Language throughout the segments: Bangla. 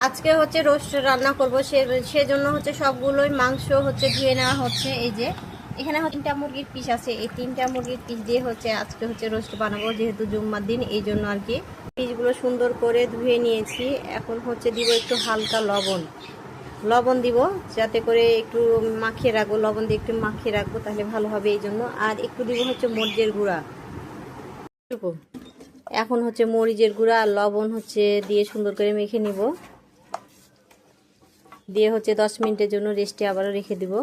আজকে হচ্ছে রোস্ট রান্না করব সেজন্য হচ্ছে সবগুলোই মাংস হচ্ছে ধুয়ে নেওয়া হচ্ছে, এই যে। এখানে তিনটা মুরগির পিস আছে, এই তিনটা মুরগির পিস দিয়ে হচ্ছে আজকে হচ্ছে রোস্ট বানাবো, যেহেতু জুম্মার দিন, এই জন্য আর কি। পিসগুলো সুন্দর করে ধুয়ে নিয়েছি, এখন হচ্ছে দিব একটু হালকা লবণ। লবণ দিব, যাতে করে একটু মাখিয়ে রাখব, লবণ দিয়ে একটু মাখিয়ে রাখব, তাহলে ভালো হবে এই জন্য। আর একটু দিব হচ্ছে মরিচের গুঁড়া। এখন হচ্ছে মরিচের গুঁড়া আর লবণ হচ্ছে দিয়ে সুন্দর করে মেখে নিব। দিয়ে হচ্ছে দশ মিনিটের জন্য রেস্টে আবারও রেখে দিব।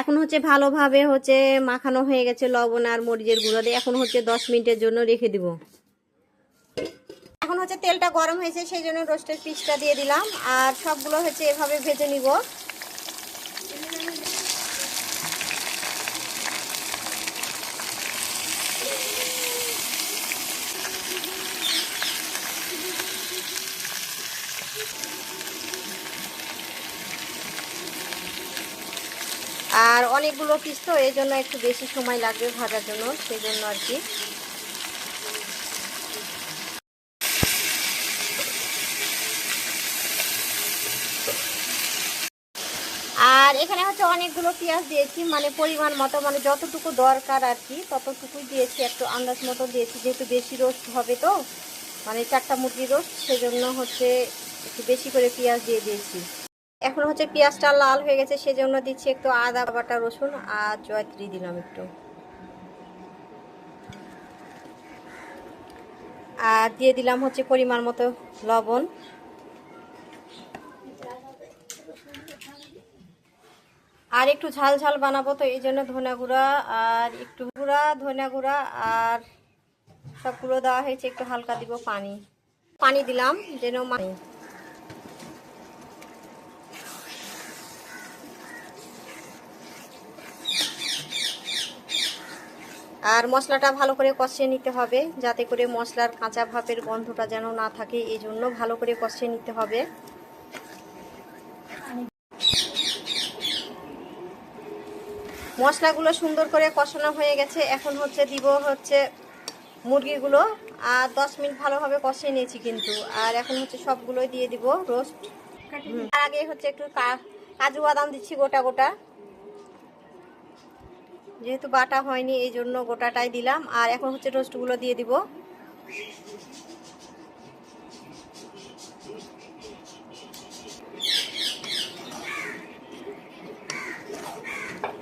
এখন হচ্ছে ভালোভাবে হচ্ছে মাখানো হয়ে গেছে লবণ আর মরিচের গুঁড়ো দিয়ে এখন হচ্ছে দশ মিনিটের জন্য রেখে দিব। এখন হচ্ছে তেলটা গরম হয়েছে, সেই জন্য রোস্টের পিসটা দিয়ে দিলাম। আর সবগুলো হচ্ছে এভাবে ভেজে নিব। আর অনেকগুলো পিস তো, এই জন্য একটু বেশি সময় লাগবে ভাজার জন্য, সেই জন্য আর কি। আর এখানে হচ্ছে অনেকগুলো পেঁয়াজ দিয়েছি মানে পরিমাণ মতো মানে যতটুকু দরকার আর কি, ততটুকুই দিয়েছি, একটু আন্দাজ মতো দিয়েছি, যেহেতু বেশি রোস্ট হবে তো মানে চারটা মুরগি রোস্ট, সেজন্য হচ্ছে একটু বেশি করে পেঁয়াজ দিয়ে দিয়েছি। এখন হচ্ছে পেঁয়াজটা লাল হয়ে গেছে, সেজন্য দিচ্ছি একটু আদা, বাটা, রসুন আর জয়ত্রী দিলাম একটু। আর দিয়ে দিলাম হচ্ছে পরিমাণ মতো লবণ। আর একটু ঝাল ঝাল বানাবো তো, এই জন্য ধনে গুঁড়া আর একটু গুঁড়া, ধনে গুঁড়া আর সবগুলো দেওয়া হয়েছে, একটু হালকা দিব পানি। পানি দিলাম, যেন মানে আর মশলাটা ভালো করে কষিয়ে নিতে হবে যাতে করে মশলার কাঁচা ভাপের গন্ধটা যেন না থাকে এই জন্য ভালো করে কষিয়ে নিতে হবে। মশলাগুলো সুন্দর করে কষানো হয়ে গেছে এখন হচ্ছে দিব হচ্ছে মুরগিগুলো আর দশ মিনিট ভালোভাবে কষিয়ে নিয়েছি কিন্তু আর এখন হচ্ছে সবগুলোই দিয়ে দিব রোস্ট। তার আগে হচ্ছে একটু কাজু বাদাম দিচ্ছি গোটা গোটা। যেহেতু বাটা হয়নি, এই জন্য গোটাটাই দিলাম। আর এখন হচ্ছে রোস্টগুলো দিয়ে দিব।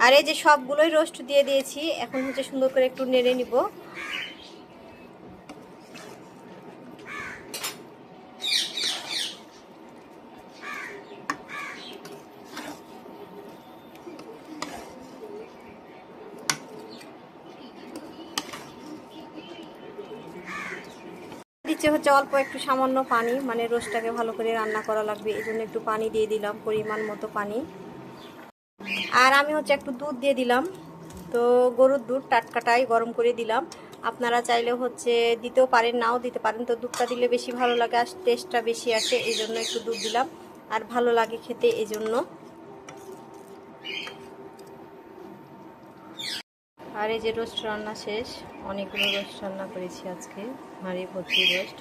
আর এই যে সবগুলোই রোস্ট দিয়ে দিয়েছি, এখন হচ্ছে সুন্দর করে একটু নেড়ে নিব। দিচ্ছে হচ্ছে অল্প একটু সামান্য পানি মানে রোস্টটাকে ভালো করে রান্না করা লাগবে এই জন্য একটু পানি দিয়ে দিলাম, পরিমাণ মতো পানি। আর আমি হচ্ছে একটু দুধ দিয়ে দিলাম। তো গরুর দুধ টাটকাটাই গরম করে দিলাম। আপনারা চাইলে হচ্ছে দিতেও পারেন, নাও দিতে পারেন। তো দুধটা দিলে বেশি ভালো লাগে আর টেস্টটা বেশি আসে এই জন্য একটু দুধ দিলাম। আর ভালো লাগে খেতে এই জন্য আর এই যে রোস্ট রান্না শেষ অনেকগুলো রোস্ট রান্না করেছি আজকে হাঁড়ি ভর্তি রোস্ট।